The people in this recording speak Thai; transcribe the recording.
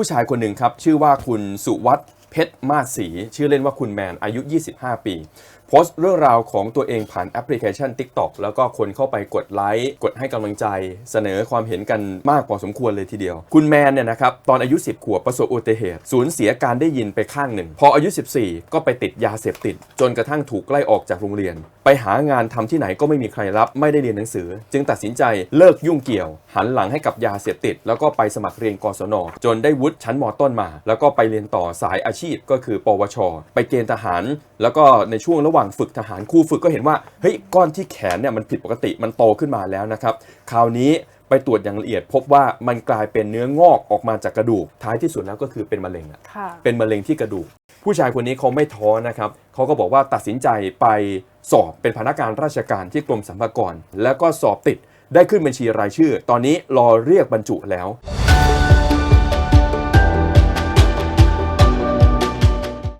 ผู้ชายคนหนึ่งครับ ชื่อว่าคุณสุวัฒน์เพชรมาศีชื่อเล่นว่าคุณแมนอายุ 25 ปีโพสต์เรื่องราวของตัวเองผ่านแอปพลิเคชัน TikTok แล้วก็คนเข้าไปกดไลค์กดให้กำลังใจ เสนอความเห็นกันมากพอสมควรเลยทีเดียว คุณแมนเนี่ยนะครับตอนอายุ 10 ขวบประสบอุบัติเหตุ สูญเสียการได้ยินไปข้างหนึ่ง พออายุ 14 ก็ไปติดยาเสพติด จนกระทั่งถูกไล่ออกจากโรงเรียน ไปหางานทำที่ไหนก็ไม่มีใครรับไม่ได้เรียนหนังสือ จึงตัดสินใจเลิกยุ่งเกี่ยว หันหลังให้กับยาเสพติด แล้วก็ไปสมัครเรียนกศนจนได้วุฒิชั้นมต้นมา แล้วก็ไปเรียนต่อสายอาชีพก็คือ ปวช ไปเกณฑ์ทหาร แล้วก็ในช่วงระหว่างฝึกทหารครูฝึกก็เห็นว่าเฮ้ยก้อนที่แขนเนี่ยมันผิดปกติมันโตขึ้นมาแล้วนะครับ คราวนี้ไปตรวจอย่างละเอียด พบว่ามันกลายเป็นเนื้องอกออกมาจากกระดูก ท้ายที่สุดแล้วก็คือเป็นมะเร็งอะค่ะเป็นมะเร็งที่กระดูก ผู้ชายคนนี้เขาไม่ท้อนะครับเขาก็บอกว่าตัดสินใจไปสอบเป็นพนักงานราชการที่กรมสรรพากรแล้วก็สอบติดได้ขึ้นบัญชีรายชื่อ ตอนนี้รอเรียกบรรจุแล้ว